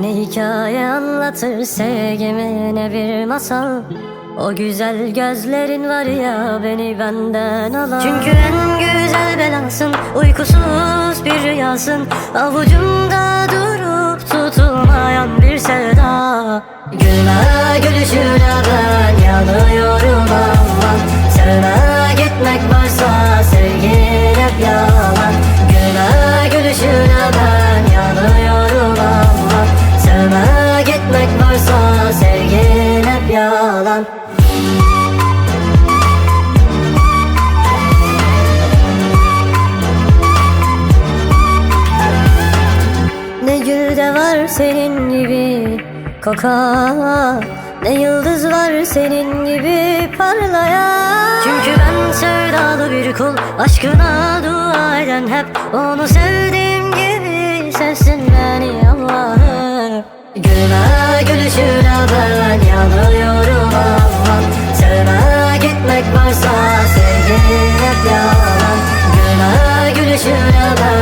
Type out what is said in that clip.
Ne hikaye anlatır sevgimi ne bir masal? O güzel gözlerin var ya beni benden alan. Çünkü en güzel belasın uykusuz bir rüyasın. Avucumda durup tutulmayan bir sevda. Gülme gülüşüne yalan Ne gülde var senin gibi kokan Ne yıldız var senin gibi parlayan Çünkü ben sevdalı bir kul Aşkına dua eden hep Onu sevdiğim gibi sevsin beni Allah'ım. Gülme gülüşüne ben to realize